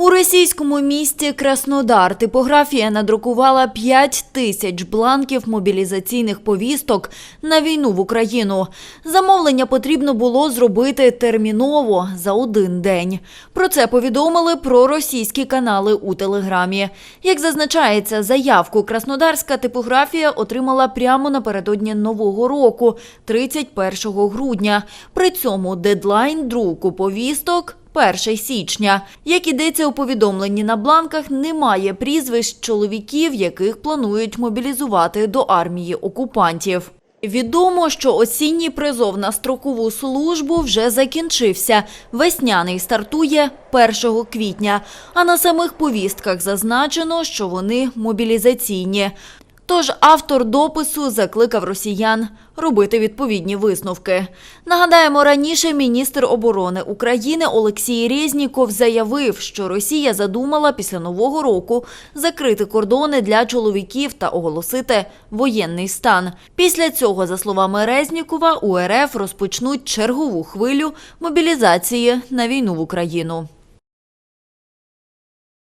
У російському місті Краснодар типографія надрукувала 5 тисяч бланків мобілізаційних повісток на війну в Україну. Замовлення потрібно було зробити терміново за один день. Про це повідомили проросійські канали у телеграмі. Як зазначається, заявку краснодарська типографія отримала прямо напередодні нового року, 31 грудня. При цьому дедлайн друку повісток 1 січня. Як ідеться у повідомленні на бланках, немає прізвищ чоловіків, яких планують мобілізувати до армії окупантів. Відомо, що осінній призов на строкову службу вже закінчився. Весняний стартує 1 квітня. А на самих повістках зазначено, що вони мобілізаційні. Тож автор допису закликав росіян робити відповідні висновки. Нагадаємо, раніше міністр оборони України Олексій Резніков заявив, що Росія задумала після нового року закрити кордони для чоловіків та оголосити воєнний стан. Після цього, за словами Резнікова, у РФ розпочнуть чергову хвилю мобілізації на війну в Україну.